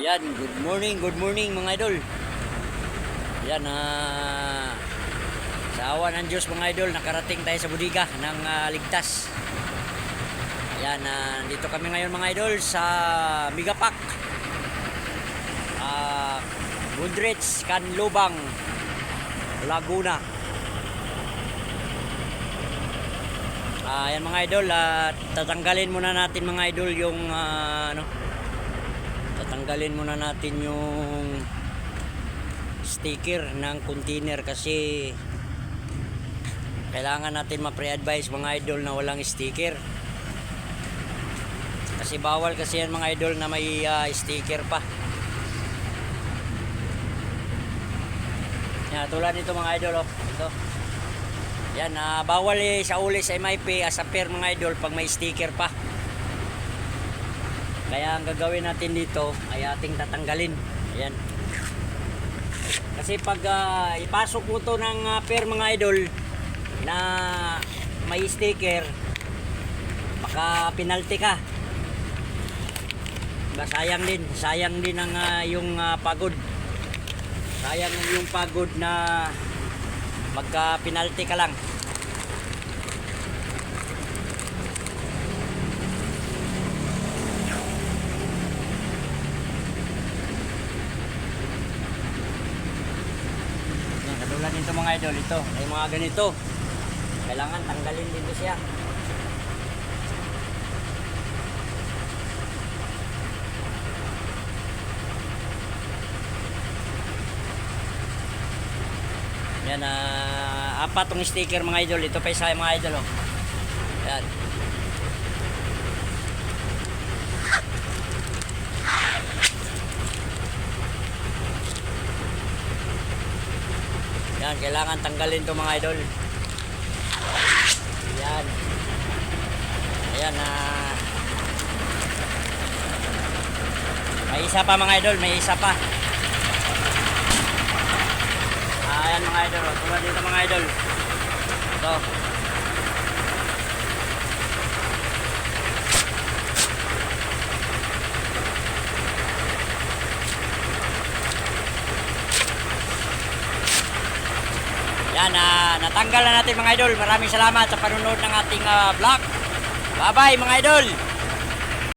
Ayan, good morning, good morning mga idol. Ayan, ah, sa awa ng Diyos mga idol, nakarating tayo sa budiga ng ah, ligtas. Ayan, ah, dito kami ngayon mga idol sa Migapak. Ah, Goodrich, Canlubang, Laguna. Ah, ayan mga idol, ah, tatanggalin muna natin mga idol yung ah, ano, tatanggalin muna natin yung sticker ng container kasi kailangan natin ma-pre-advise mga idol na walang sticker. Kasi bawal kasi yan mga idol na may ah, sticker pa. Yan, tulad nito mga idol oh. ito. Yan, ah, bawal eh, sa uli sa MIP as a pair mga idol pag may sticker pa kaya ang gagawin natin dito ay ating tatanggalin. Ayan. Kasi pag ah, ipasok mo to ng ah, pair mga idol na may sticker, baka penalty ka. Diba, sayang din. Sayang din ang ah, yung ah, pagod. Sayang yung pagod na magka penalty ka lang. Yan, katulad nito mga idol, ito, ay mga ganito. Kailangan tanggalin dito siya. Yan, ah, apat tong sticker mga idol. Ito pa isa mga idol. Oh. Yan. Yan, kailangan tanggalin to mga idol. Yan. Ayan na. may isa pa mga idol, may isa pa. Ayan mga idol, tulad dito mga idol. Ito. Yan, ah, natanggal na natin mga idol. Maraming salamat sa panunod ng ating ah, vlog. Bye-bye mga idol.